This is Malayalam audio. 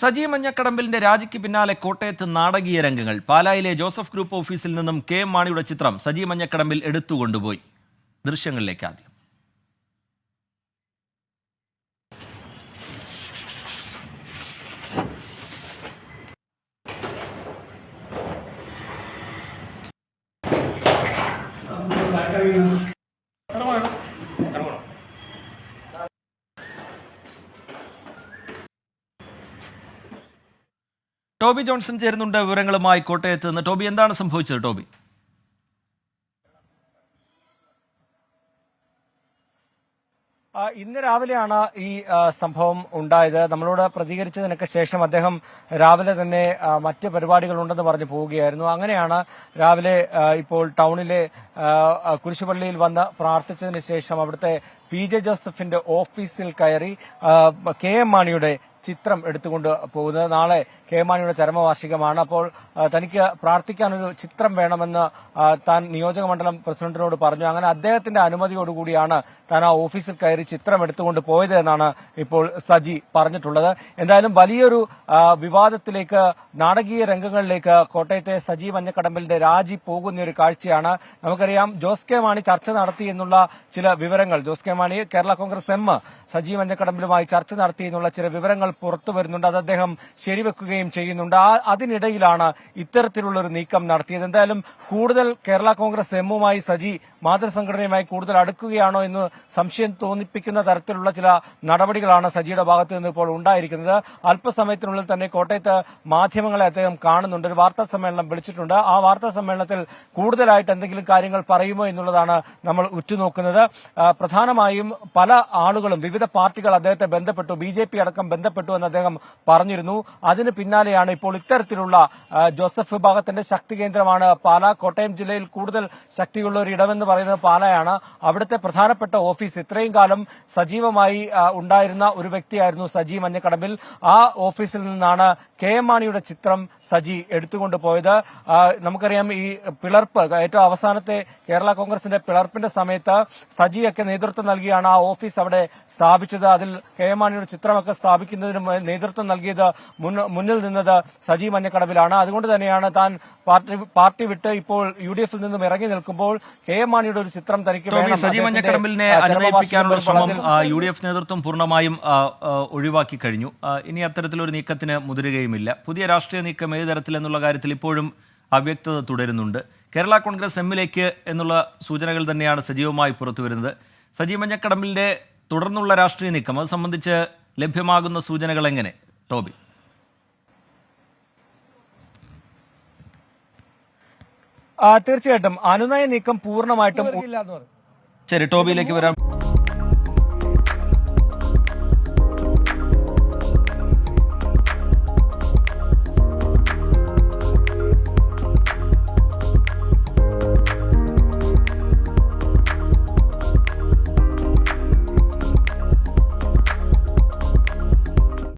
സജി മഞ്ഞക്കടമ്പലിന്റെ രാജിക്ക് പിന്നാലെ കോട്ടയത്ത് നാടകീയ രംഗങ്ങൾ. പാലായിലെ ജോസഫ് ഗ്രൂപ്പ് ഓഫീസിൽ നിന്നും കെ എം മാണിയുടെ ചിത്രം സജി മഞ്ഞക്കടമ്പിൽ എടുത്തുകൊണ്ടുപോയി. ദൃശ്യങ്ങളിലേക്ക് ആദ്യം. ടോബി ജോൺസൺ ചേരുന്നുണ്ട് വിവരങ്ങളുമായി കോട്ടയത്ത് നിന്ന്. ടോബി എന്താണ് സംഭവിച്ചത് ടോബി? ഇന്ന് രാവിലെയാണ് ഈ സംഭവം ഉണ്ടായത്. നമ്മളോട് പ്രതികരിച്ചതിനൊക്കെ ശേഷം അദ്ദേഹം രാവിലെ തന്നെ മറ്റ് പരിപാടികളുണ്ടെന്ന് പറഞ്ഞു പോവുകയായിരുന്നു. അങ്ങനെയാണ് രാവിലെ ഇപ്പോൾ ടൗണിലെ കുരിശുപള്ളിയിൽ വന്ന് പ്രാർത്ഥിച്ചതിന് ശേഷം അവിടുത്തെ പി ജെ ജോസഫിന്റെ ഓഫീസിൽ കയറി കെ എം മാണിയുടെ ചിത്രം എടുത്തുകൊണ്ട് പോകുന്നത്. നാളെ കെ മാണിയുടെ ചരമവാർഷികമാണ്. അപ്പോൾ തനിക്ക് പ്രാർത്ഥിക്കാനൊരു ചിത്രം വേണമെന്ന് താൻ നിയോജക മണ്ഡലം പ്രസിഡന്റിനോട് പറഞ്ഞു. അങ്ങനെ അദ്ദേഹത്തിന്റെ അനുമതിയോടുകൂടിയാണ് താൻ ആ ഓഫീസിൽ കയറി ചിത്രം എടുത്തുകൊണ്ട് പോയത് എന്നാണ് ഇപ്പോൾ സജി പറഞ്ഞിട്ടുള്ളത്. എന്തായാലും വലിയൊരു വിവാദത്തിലേക്ക് നാടകീയ രംഗങ്ങളിലേക്ക് കോട്ടയത്തെ സജി മഞ്ഞക്കടമ്പലിന്റെ രാജി പോകുന്ന ഒരു കാഴ്ചയാണ്. നമുക്കറിയാം ജോസ് കെ മാണി ചർച്ച നടത്തി എന്നുള്ള ചില വിവരങ്ങൾ ജോസ് കെ മാണി കേരള കോൺഗ്രസ് എം സജി മഞ്ഞക്കടമ്പലുമായി ചർച്ച നടത്തി എന്നുള്ള ചില വിവരങ്ങൾ പുറത്തു വരുന്നുണ്ട്. അത് അദ്ദേഹം ശരിവെക്കുകയും ചെയ്യുന്നുണ്ട്. ആ അതിനിടയിലാണ് ഇത്തരത്തിലുള്ള ഒരു നീക്കം നടത്തിയത്. എന്തായാലും കൂടുതൽ കേരള കോൺഗ്രസ് എമ്മുമായി സജി മാതൃസംഘടനയുമായി കൂടുതൽ അടുക്കുകയാണോ എന്ന് സംശയം തോന്നിപ്പിക്കുന്ന തരത്തിലുള്ള ചില നടപടികളാണ് സജിയുടെ ഭാഗത്ത് നിന്ന് ഇപ്പോൾ ഉണ്ടായിരിക്കുന്നത്. അല്പസമയത്തിനുള്ളിൽ തന്നെ കോട്ടയത്ത് മാധ്യമങ്ങളെ അദ്ദേഹം കാണുന്നുണ്ട്. ഒരു വാർത്താ സമ്മേളനം വിളിച്ചിട്ടുണ്ട്. ആ വാർത്താ സമ്മേളനത്തിൽ കൂടുതലായിട്ട് എന്തെങ്കിലും കാര്യങ്ങൾ പറയുമോ എന്നുള്ളതാണ് നമ്മൾ ഉറ്റുനോക്കുന്നത്. പ്രധാനമായും പല ആളുകളും വിവിധ പാർട്ടികൾ അദ്ദേഹത്തെ ബന്ധപ്പെട്ടു ബി അടക്കം ബന്ധപ്പെട്ടു എന്ന് അദ്ദേഹം പറഞ്ഞിരുന്നു. അതിന് പിന്നാലെയാണ് ഇപ്പോൾ ഇത്തരത്തിലുള്ള ജോസഫ് വിഭാഗത്തിന്റെ ശക്തി കേന്ദ്രമാണ്. പാലാ കോട്ടയം ജില്ലയിൽ കൂടുതൽ ശക്തിയുള്ള ഒരു ഇടമെന്ന് പറയുന്നത് പാലയാണ്. അവിടുത്തെ പ്രധാനപ്പെട്ട ഓഫീസ് ഇത്രയും കാലം സജീവമായി ഉണ്ടായിരുന്ന ഒരു വ്യക്തിയായിരുന്നു സജീവ് മഞ്ഞക്കടമ്പിൽ. ആ ഓഫീസിൽ നിന്നാണ് കെ എം മാണിയുടെ ചിത്രം സജി എടുത്തുകൊണ്ട് പോയത്. നമുക്കറിയാം ഈ പിളർപ്പ് ഏറ്റവും അവസാനത്തെ കേരള കോൺഗ്രസിന്റെ പിളർപ്പിന്റെ സമയത്ത് സജിയൊക്കെ നേതൃത്വം നൽകിയാണ് ആ ഓഫീസ് അവിടെ സ്ഥാപിച്ചത്. അതിൽ കെ എം മാണിയുടെ ചിത്രമൊക്കെ സ്ഥാപിക്കുന്നതിന് നേതൃത്വം നൽകിയത് മുന്നിൽ നിന്നത് സജി മഞ്ഞക്കടവിലാണ്. അതുകൊണ്ട് തന്നെയാണ് താൻ പാർട്ടി പാർട്ടി വിട്ട് ഇപ്പോൾ യു ഡി എഫിൽ നിന്നും ഇറങ്ങി നിൽക്കുമ്പോൾ കെ എം മാണിയുടെ ഒരു ചിത്രം തനിക്ക് സജി മഞ്ഞക്കടമ്പിലിനെ അനുനയിപ്പിക്കാനുള്ള ശ്രമം യു ഡി എഫ് നേതൃത്വം പൂർണമായും ഒഴിവാക്കി കഴിഞ്ഞു. ഇനി അത്തരത്തിലൊരു നീക്കത്തിന് മുതിരുകയുമില്ല. പുതിയ രാഷ്ട്രീയ നീക്കം ഏത് തരത്തിലെന്നുള്ള കാര്യത്തിൽ ഇപ്പോഴും അവ്യക്തത തുടരുന്നുണ്ട്. കേരള കോൺഗ്രസ് എമ്മിലേക്ക് എന്നുള്ള സൂചനകൾ തന്നെയാണ് സജീവമായി പുറത്തു വരുന്നത് സജീവ് മഞ്ഞക്കടമ്പിന്റെ തുടർന്നുള്ള രാഷ്ട്രീയ നീക്കം അത് സംബന്ധിച്ച് ലഭ്യമാകുന്ന സൂചനകൾ എങ്ങനെ? ടോബി. ആ, തീർച്ചയായിട്ടും. അനുനയ നീക്കം പൂർണമായിട്ടും ശരി ടോബിയിലേക്ക് വരാം.